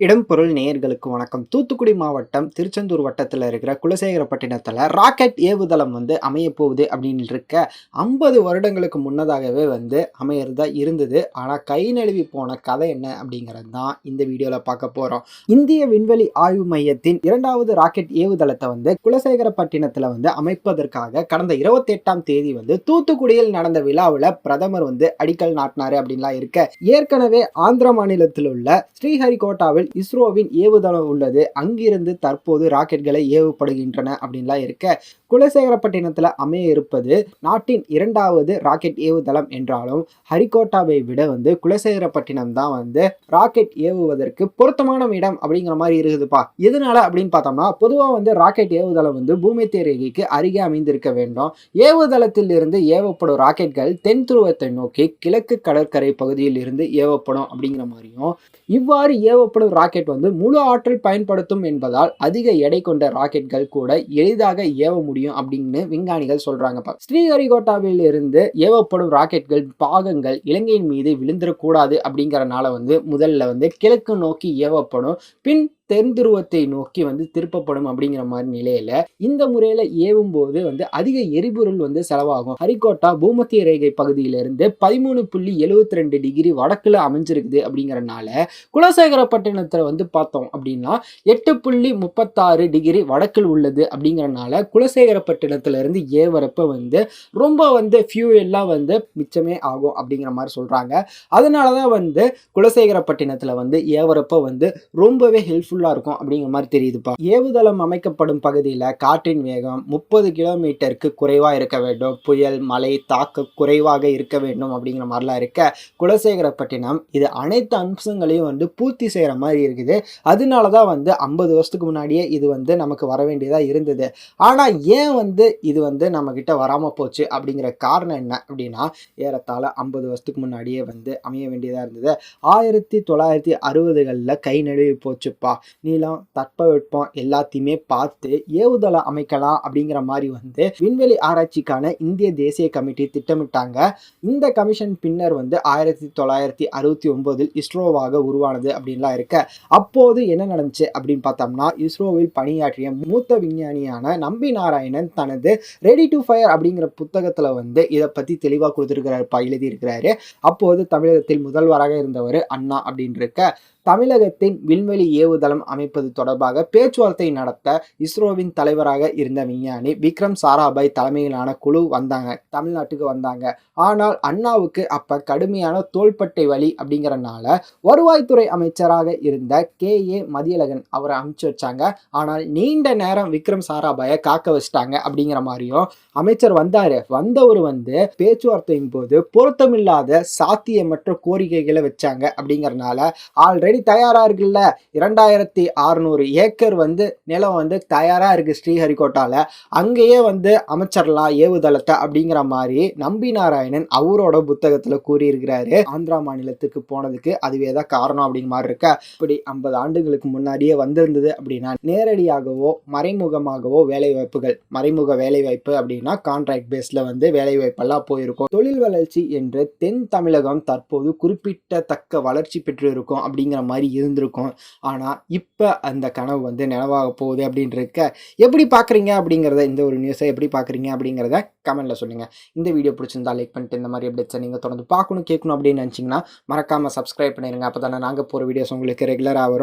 இடம்பொருள் நேயர்களுக்கு வணக்கம். தூத்துக்குடி மாவட்டம் திருச்செந்தூர் வட்டத்தில் இருக்கிற குலசேகரப்பட்டினத்தில் ராக்கெட் ஏவுதளம் வந்து அமைய போகுது அப்படின்னு இருக்க ஐம்பது வருடங்களுக்கு முன்னதாகவே வந்து அமையறதா இருந்தது. ஆனால் கை நழுவி போன கதை என்ன அப்படிங்கிறது தான் இந்த வீடியோவில் பார்க்க போகிறோம் இந்திய விண்வெளி ஆய்வு மையத்தின் இரண்டாவது ராக்கெட் ஏவுதளத்தை வந்து குலசேகரப்பட்டினத்தில் வந்து அமைப்பதற்காக கடந்த இருபத்தெட்டாம் தேதி வந்து தூத்துக்குடியில் நடந்த விழாவில் பிரதமர் வந்து அடிக்கல் நாட்டினாரு அப்படின்லாம் இருக்க. ஏற்கனவே ஆந்திர மாநிலத்தில் உள்ள ஸ்ரீஹரிகோட்டாவில் இஸ்ரோவின் ஏவுதளம் உள்ளது. அங்கிருந்து தற்போது ராக்கெட்களை ஏவப்படுகின்றன அப்படின்லாம் இருக்க குலசேகரப்பட்டினத்தில் அமைய இருப்பது நாட்டின் இரண்டாவது ராக்கெட் ஏவுதளம் என்றாலும் ஹரிகோட்டாவை விட வந்து குலசேகரப்பட்டினம் தான் வந்து ராக்கெட் ஏவுவதற்கு பொருத்தமான இடம் அப்படிங்கிற மாதிரி இருக்குதுப்பா. எதனால அப்படின்னு பார்த்தோம்னா பொதுவாக வந்து ராக்கெட் ஏவுதளம் வந்து பூமி ரேகைக்கு அருகே அமைந்திருக்க வேண்டும். ஏவுதளத்தில் இருந்து ஏவப்படும் ராக்கெட்கள் தென் துருவத்தை நோக்கி கிழக்கு கடற்கரை பகுதியில் இருந்து ஏவப்படும் அப்படிங்கிற மாதிரியும் இவ்வாறு ஏவப்படும் ராக்கெட் வந்து முழு ஆற்றல் பயன்படுத்தும் என்பதால் அதிக எடை கொண்ட ராக்கெட்கள் கூட எளிதாக ஏவ முடியும் அப்படின்னு விஞ்ஞானிகள் சொல்றாங்க ஸ்ரீஹரிகோட்டாவில் இருந்து ஏவப்படும் ராக்கெட்கள் பாகங்கள் இலங்கையின் மீது விழுந்துடக்கூடாது அப்படிங்கறனால வந்து முதல்ல வந்து கிழக்கு நோக்கி ஏவப்படும். பின் தென் துருவத்தை நோக்கி வந்து திருப்பப்படும் அப்படிங்கிற மாதிரி நிலையில இந்த முறையில ஏவும் போது வந்து அதிக எரிபொருள் வந்து செலவாகும். ஹரிகோட்டா பூமத்திய ரேகை பகுதியிலிருந்து பதிமூணு புள்ளி எழுவத்தி ரெண்டு டிகிரி வடக்குல அமைஞ்சிருக்குது அப்படிங்கறனால குலசேகரப்பட்டினத்துல வந்து பார்த்தோம் அப்படின்னா எட்டு புள்ளி முப்பத்தாறு டிகிரி வடக்கில் உள்ளது அப்படிங்கறனால குலசேகரப்பட்டினத்துல இருந்து ஏவரப்ப வந்து ரொம்ப வந்து ஃபியூவெல்லாம் வந்து மிச்சமே ஆகும் அப்படிங்கிற மாதிரி சொல்றாங்க. அதனாலதான் வந்து குலசேகரப்பட்டினத்துல வந்து ஏவரப்ப வந்து ரொம்பவே ஹெல்ப்ஃபுல் யூஸ்ஃபுல்லாக இருக்கும் அப்படிங்கிற மாதிரி தெரியுதுப்பா. ஏவுதளம் அமைக்கப்படும் பகுதியில் காற்றின் வேகம் முப்பது கிலோமீட்டருக்கு குறைவாக இருக்க வேண்டும். புயல் மழை தாக்க குறைவாக இருக்க வேண்டும் அப்படிங்கிற மாதிரிலாம் இருக்க குலசேகரப்பட்டினம் இது அனைத்து அம்சங்களையும் வந்து பூர்த்தி செய்கிற மாதிரி இருக்குது. அதனால தான் வந்து ஐம்பது வருஷத்துக்கு முன்னாடியே இது வந்து நமக்கு வர வேண்டியதாக இருந்தது. ஆனால் ஏன் வந்து இது வந்து நம்மக்கிட்ட வராமல் போச்சு அப்படிங்கிற காரணம் என்ன அப்படின்னா ஏறத்தாழ ஐம்பது வருஷத்துக்கு முன்னாடியே வந்து அமைய வேண்டியதாக இருந்தது. ஆயிரத்தி தொள்ளாயிரத்தி அறுபதுகளில் கை நழுவி போச்சுப்பா. நீளம் தட்பவெட்பம் எல்லாத்தையுமே பார்த்து ஏவுதளம் அமைக்கலாம் அப்படிங்கிற மாதிரி வந்து விண்வெளி ஆராய்ச்சிக்கான இந்திய தேசிய கமிட்டி திட்டமிட்டாங்க. இந்த கமிஷன் பின்னர் வந்து ஆயிரத்தி தொள்ளாயிரத்தி அறுபத்தி ஒன்பதில் இஸ்ரோவாக உருவானது அப்படின்லாம் இருக்க. அப்போது என்ன நடந்துச்சு அப்படின்னு பார்த்தோம்னா இஸ்ரோவில் பணியாற்றிய மூத்த விஞ்ஞானியான நம்பி நாராயணன் தனது ரெடி டு ஃபயர் அப்படிங்கிற புத்தகத்தில் வந்து இதை பற்றி தெளிவாக கொடுத்துருக்கிறாரு எழுதியிருக்கிறாரு. அப்போது தமிழகத்தில் முதல்வராக இருந்தவர் அண்ணா அப்படின்னு இருக்க தமிழகத்தின் விண்வெளி ஏவுதளம் அமைப்பது தொடர்பாக பேச்சுவார்த்தை நடத்த இஸ்ரோவின் தலைவராக இருந்த விஞ்ஞானி விக்ரம் சாராபாய் தலைமையிலான குழு வந்தாங்க தமிழ்நாட்டுக்கு வந்தாங்க. ஆனால் அண்ணாவுக்கு அப்ப கடுமையான தோள்பட்டை வழி அப்படிங்கிறனால வருவாய்த்துறை அமைச்சராக இருந்த கே. ஏ. மதியழகன் அவரை அனுப்பிச்சு வச்சாங்க. ஆனால் நீண்ட நேரம் விக்ரம் சாராபாயை காக்க வச்சிட்டாங்க அப்படிங்கிற மாதிரியும் அமைச்சர் வந்தாரு. வந்தவர் வந்து பேச்சுவார்த்தையின் போது பொருத்தமில்லாத சாத்தியமற்ற கோரிக்கைகளை வச்சாங்க அப்படிங்கிறனால ஆல்ரெடி ஆல்ரெடி தயாராக இருக்குல்ல? இரண்டாயிரத்தி அறுநூறு ஏக்கர் வந்து நிலம் வந்து தயாராக இருக்குது ஸ்ரீஹரிகோட்டாவில் அங்கேயே வந்து அமைச்சர்லாம் ஏவுதளத்தை அப்படிங்கிற மாதிரி நம்பி நாராயணன் அவரோட புத்தகத்தில் கூறியிருக்கிறாரு. ஆந்திரா மாநிலத்துக்கு போனதுக்கு அதுவே தான் காரணம் அப்படிங்கிற மாதிரி இருக்க. இப்படி ஐம்பது ஆண்டுகளுக்கு முன்னாடியே வந்திருந்தது அப்படின்னா நேரடியாகவோ மறைமுகமாகவோ வேலை வாய்ப்புகள் மறைமுக வேலை வாய்ப்பு அப்படின்னா கான்ட்ராக்ட் பேஸில் வந்து வேலை வாய்ப்பெல்லாம் போயிருக்கும். தொழில் வளர்ச்சி என்று தென் தமிழகம் தற்போது குறிப்பிட்டத்தக்க வளர்ச்சி பெற்று இருக்கும் அப்படிங்கிற மாதிரி இருந்திருக்கும். ஆனால் இப்போ அந்த கனவு வந்து நினைவாக போகுது அப்படின்றக்க எப்படி பார்க்குறீங்க அப்படிங்கிறத இந்த ஒரு நியூஸை எப்படி பார்க்குறீங்க அப்படிங்கிறத கமெண்ட்டில் சொல்லுங்கள் இந்த வீடியோ பிடிச்சிருந்தா லைக் பண்ணிட்டு இந்த மாதிரி அப்டேட்ஸை நீங்கள் தொடர்ந்து பார்க்கணும் கேட்கணும் அப்படின்னு நினச்சிங்கன்னா மறக்காமல் சப்ஸ்கிரைப் பண்ணிடுங்க அப்போ தானே நாங்கள் போகிற வீடியோஸ் உங்களுக்கு ரெகுலராக வரும்.